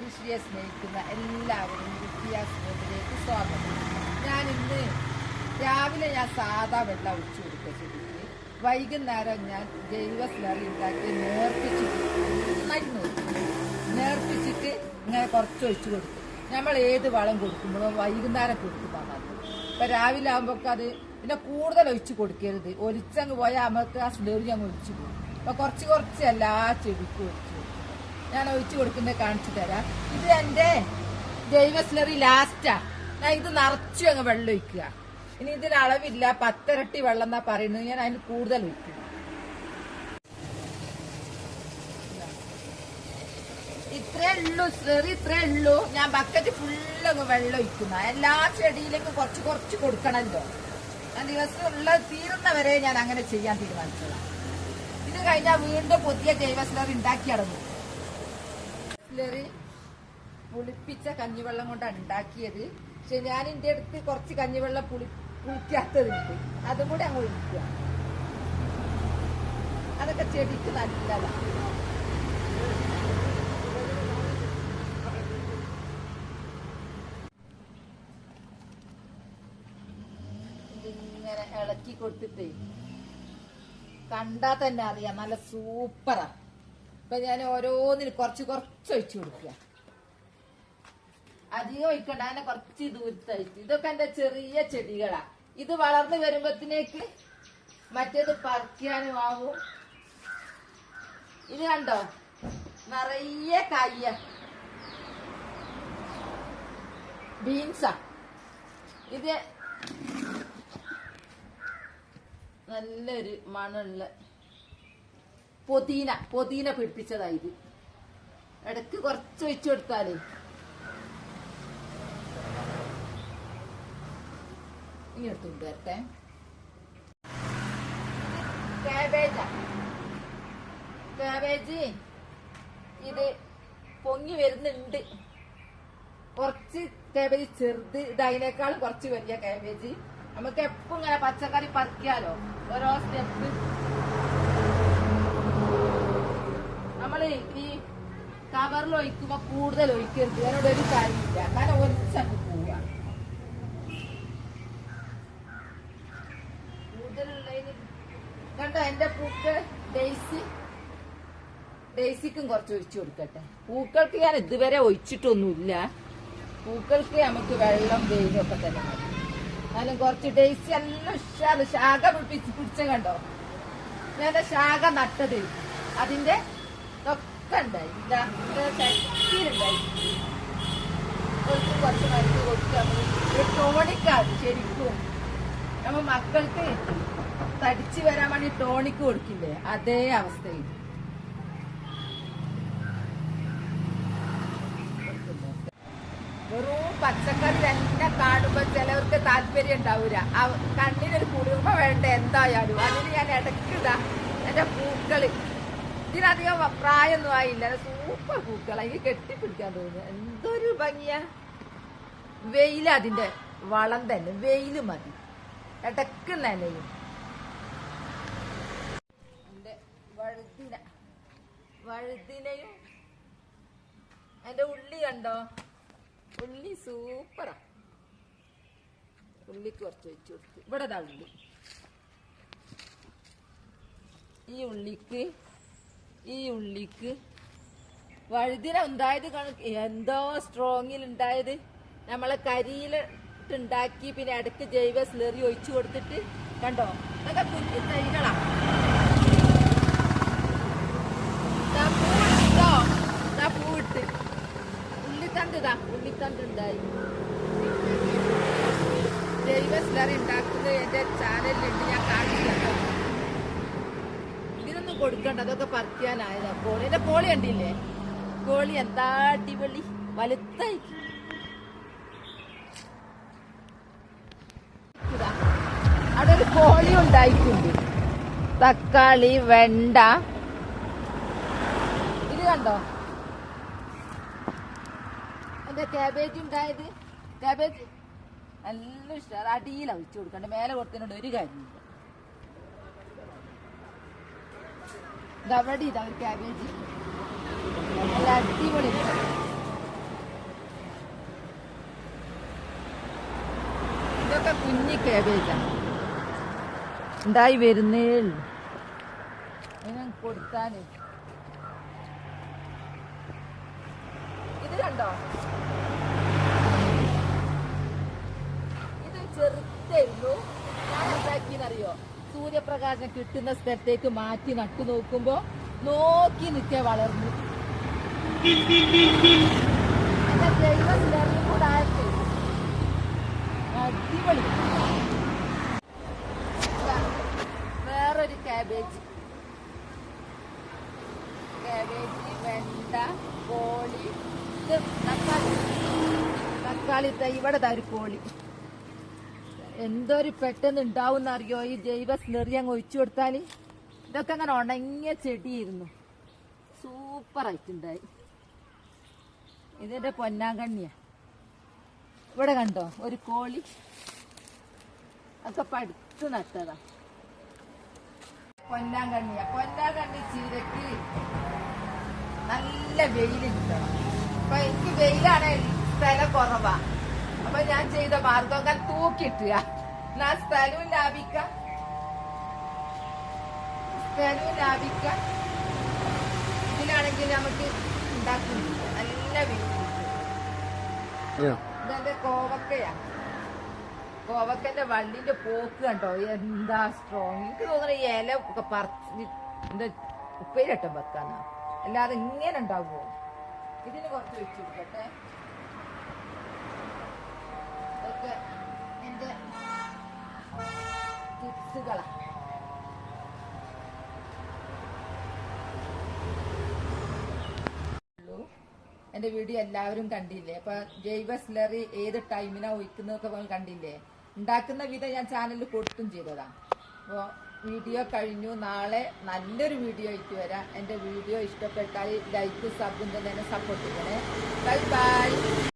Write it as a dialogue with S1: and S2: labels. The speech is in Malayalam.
S1: കൃഷിയെ സ്നേഹിക്കുന്ന എല്ലാവരും വിദ്യാസ് വീട്ടിലേക്ക് സ്വാഗതം. ഞാൻ ഇന്ന് രാവിലെ ഞാൻ സാധാ വെള്ളം ഒഴിച്ചു കൊടുത്ത ചെടിക്ക് വൈകുന്നേരം ഞാൻ ജൈവ സ്ലറി ഉണ്ടാക്കി നേർപ്പിച്ചിട്ട് മരുന്ന് നേർപ്പിച്ചിട്ട് ഇങ്ങനെ കുറച്ച് ഒഴിച്ചു കൊടുക്കും. നമ്മൾ ഏത് വളം കൊടുക്കുമ്പോഴും വൈകുന്നേരം കൊടുക്കുമ്പോൾ മതി ഇപ്പൊ രാവിലെ ആകുമ്പോൾ അത് പിന്നെ കൂടുതൽ ഒഴിച്ചു കൊടുക്കരുത്. ഒലിച്ചങ്ങ് പോയാൽ നമുക്ക് ആ സ്ലറി അങ്ങ് ഒഴിച്ചു പോകും. അപ്പൊ കുറച്ച് കുറച്ച് എല്ലാ ചെടിക്കും ഒഴിച്ചു കൊടുക്കും. ഞാൻ ഒഴിച്ചു കൊടുക്കുന്നത് കാണിച്ചു തരാം. ഇത് എന്റെ ജൈവസ്ലറി ലാസ്റ്റാ ഞാൻ ഇത് നിറച്ചു അങ്ങ് വെള്ളം ഒഴിക്കുക. ഇനി ഇതിന് അളവില്ല. പത്തരട്ടി വെള്ളം എന്നാ പറയുന്നത്. ഞാൻ അതിന് കൂടുതൽ ഒഴിക്കും. ഇത്രേ ഉള്ളൂ സ്ലറി ഇത്രേ ഉള്ളൂ. ഞാൻ ബക്കറ്റ് ഫുള്ളങ്ങ് വെള്ളം ഒഴിക്കുന്ന. എല്ലാ ചെടിയിലേക്കും കുറച്ച് കുറച്ച് കൊടുക്കണമല്ലോ ഞാൻ ദിവസം ഉള്ള തീരുന്നവരെ ഞാൻ അങ്ങനെ ചെയ്യാൻ തീരുമാനിച്ചതാണ്. ഇത് കഴിഞ്ഞാൽ വീണ്ടും പുതിയ ജൈവ സ്ലറി ഉണ്ടാക്കി അടങ്ങും. സ്ലറി പുളിപ്പിച്ച കഞ്ഞിവെള്ളം കൊണ്ടാണ് ഉണ്ടാക്കിയത്. പക്ഷെ ഞാൻ എന്റെ അടുത്ത് കുറച്ച് കഞ്ഞിവെള്ളം പുളി പുളിക്കാത്തതുണ്ട്. അതും കൂടെ അങ്ങ് ഒഴിക്കുക. അതൊക്കെ ചെടിക്ക് നല്ലതാണ് ഇങ്ങനെ ഇളക്കി കൊടുത്തിട്ടേ കണ്ടാ തന്നെ അറിയാം. നല്ല സൂപ്പറാ. ഇപ്പൊ ഞാൻ ഓരോന്നിന് കുറച്ച് കുറച്ച് ഒഴിച്ചു കൊടുക്കുക. അധികം ഒഴിക്കണ്ട അങ്ങനെ കുറച്ച് ദൂരത്തായിട്ട് ഇതൊക്കെ എന്റെ ചെറിയ ചെടികളാ. ഇത് വളർന്നു വരുമ്പത്തിനേക്ക് മറ്റേത് പറിക്കാനും ആവും ഇത് കണ്ടോ? നിറയെ കായ ബീൻസാ. ഇത് നല്ലൊരു മണമുള്ള പൊതീന പൊതീന പിടിപ്പിച്ചതാ ഇത്. ഇടയ്ക്ക് കുറച്ച് ഒഴിച്ചു കൊടുത്താലേ. ഇനി എടുത്തുകൊണ്ട് വരട്ടെ. കാബേജാ കാബേജ് ഇത് പൊങ്ങി വരുന്നുണ്ട്. കുറച്ച് കാബേജ് ചെറുത് ഇത് അതിനേക്കാളും കുറച്ച് വലിയ കാബേജ് നമുക്ക് എപ്പോ ഇങ്ങനെ പച്ചക്കറി പറിക്കാലോ? ഓരോ സ്റ്റെപ്പ് നമ്മൾ ഈ കവറിൽ ഒഴിക്കുമ്പോ കൂടുതൽ ഒഴിക്കരുത്. അതിനോട് ഒരു കാര്യമില്ല. കാരണം ഒലിച്ചങ്ങ് പോവുക. കൂടുതലുള്ളതിന് കണ്ടോ എന്റെ പൂക്കൾ ഡേസി ഡേസിക്കും കുറച്ച് ഒഴിച്ചു കൊടുക്കട്ടെ. പൂക്കൾക്ക് ഞാൻ ഇതുവരെ ഒഴിച്ചിട്ടൊന്നുമില്ല. പൂക്കൾക്ക് നമുക്ക് വെള്ളം വെയിലും ഒക്കെ തന്നെ മതി. കുറച്ച് ഡേസി എല്ലാം ഉഷാറ് ശാഖ പിടിച്ച് പിടിച്ച കണ്ടോ? ഞാൻ ശാഖ നട്ടത്. അതിന്റെ ഒക്കെ ഉണ്ടായി ശക്തിയിലുണ്ടായി കുറച്ച് മരുന്ന് കൊടുക്കുക ടോണിക്കാണ് ശരിക്കും നമ്മ മക്കൾക്ക് തടിച്ചു വരാൻ വേണ്ടി ടോണിക്ക് കൊടുക്കില്ലേ? അതേ അവസ്ഥയിൽ. വെറും പച്ചക്കറി തന്നെ കാണുമ്പോ ചിലവർക്ക് താല്പര്യം ഉണ്ടാവൂല. ആ കണ്ണിനൊരു കുളിർമ വേണ്ട എന്തായാലും? അതിന് ഞാൻ ഇടയ്ക്കിതാ എന്റെ പൂക്കൾ ഇതിനധികം പ്രായമൊന്നും ആയില്ല. സൂപ്പർ പൂക്കളാ എനിക്ക് കെട്ടിപ്പിടിക്കാൻ തോന്നുന്നു. എന്തൊരു ഭംഗിയാ. വെയിൽ അതിന്റെ വളം തന്നെ. വെയിൽ മതി. ഇടയ്ക്ക് നനയും. എന്റെ വഴുതിന. വഴുതിനയും എന്റെ ഉള്ളി കണ്ടോ? ഉള്ളി സൂപ്പറാ ഉള്ളിക്ക് കുറച്ച് വെച്ച് കൊടുത്തു. ഇവിടെ ഉള്ളി. ഈ ഉള്ളിക്ക് ഈ ഉള്ളിക്ക് വഴുതിന ഉണ്ടായത് എന്തോ സ്ട്രോങ്ങിൽ ഉണ്ടായത്. നമ്മളെ കരിയിലിട്ടുണ്ടാക്കി പിന്നെ ഇടയ്ക്ക് ജൈവ സ്ലറി ഒഴിച്ചു കൊടുത്തിട്ട് കണ്ടോ? അതൊക്കെ കുഞ്ഞു തൈകളാ. ഉണ്ടായി. ജൈവ സ്ലറി ഉണ്ടാക്കുന്നത് എന്റെ ചാനലിലുണ്ട് ഞാൻ കാണിച്ചു കൊടുക്കണ്ട അതൊക്കെ പറിക്കാനായതാ കോളി എന്റെ കോളി കണ്ടില്ലേ? കോളി എന്താ അടിപൊളി വലുത്തായി അവിടെ ഒരു കോളി ഉണ്ടായിട്ടുണ്ട്. തക്കാളി വെണ്ട. ഇത് കണ്ടോ? എന്റെ കാബേജ് ഉണ്ടായത്. കാബേജ് നല്ല ഇഷ്ടം. അടിയിലാ വെച്ച് കൊടുക്കണ്ട? മേലെ കൊടുത്തതിനോട് ഒരു കാര്യമില്ല ഇതവിടെ ഇതാ ഒരു ക്യാബേജ് നല്ല അടിപൊളി ഇതൊക്കെ കുഞ്ഞി ക്യാബേജാണ് ഉണ്ടായി വരുന്നേ ഉള്ളൂ. ഇതിന് ഇത് കണ്ടോ? ഇത് ചെറുതായിരുന്നു സൂര്യപ്രകാശം കിട്ടുന്ന സ്ഥലത്തേക്ക് മാറ്റി നട്ടു നോക്കുമ്പോ നോക്കി നിൽക്കെ വളർന്നു. അടിപൊളി. വേറൊരു കാബേജ് കാബേജ് വെണ്ട കോളി തക്കാളി. തക്കാളി ഇവിടെ ഒരു കോളി എന്തൊരു പെട്ടെന്ന് ഉണ്ടാവും അറിയോ ഈ ജൈവ സ്ലറി അങ്ങ് ഒഴിച്ചു കൊടുത്താൽ ഇതൊക്കെ അങ്ങനെ ഉണങ്ങിയ ചെടിയായിരുന്നു. സൂപ്പർ ആയിട്ടുണ്ടായി ഇതിന്റെ പൊന്നാങ്കണ്ണിയാ. ഇവിടെ കണ്ടോ? ഒരു കോളി. ഒക്കെ പടുത്ത് നട്ടതാ. പൊന്നാങ്കണ്ണിയാ. പൊന്നാങ്കണ്ണി ചീരക്ക് നല്ല വെയിൽ അപ്പൊ എനിക്ക് വെയിലാണ് സ്ഥലം കുറവാ. അപ്പൊ ഞാൻ ചെയ്ത മാർഗം അങ്ങനെ തൂക്കിട്ടുക എന്നാ സ്ഥലവും ലാഭിക്ക. സ്ഥലവും ലാഭിക്ക. ഇതിലാണെങ്കിൽ നമുക്ക് ഉണ്ടാക്കുന്നില്ല നല്ല ഇതെന്റെ കോവക്കയാ. കോവക്കന്റെ വണ്ടിന്റെ പോക്ക് കണ്ടോ? എന്താ സ്ട്രോങ് എനിക്ക് തോന്നുന്നു ഇല ഒക്കെ പറിച്ച് എന്താ ഉപ്പേരിട്ടം വെക്കാന്നാ അല്ലാതെ ഇങ്ങനെ ഉണ്ടാവുമോ? ഇതിന് കുറച്ച് വെച്ചു കൊടുക്കട്ടെ. എന്റെ ടിപ്സുകളാണ് ഉള്ളൂ. എന്റെ വീഡിയോ എല്ലാവരും കണ്ടില്ലേ? അപ്പൊ ജൈവ സ്ലറി ഏത് ടൈമിനാ ഒഴിക്കുന്നതൊക്കെ കണ്ടില്ലേ? ഉണ്ടാക്കുന്ന വിധം ഞാൻ ചാനലിൽ കൊടുത്തും ചെയ്തതാ. അപ്പോൾ വീഡിയോ കഴിഞ്ഞു. നാളെ നല്ലൊരു വീഡിയോ ആയിട്ട് വരാം. എന്റെ വീഡിയോ ഇഷ്ടപ്പെട്ടാൽ ലൈക്ക് സബും തന്നെ സപ്പോർട്ട് ചെയ്യണേ. Bye bye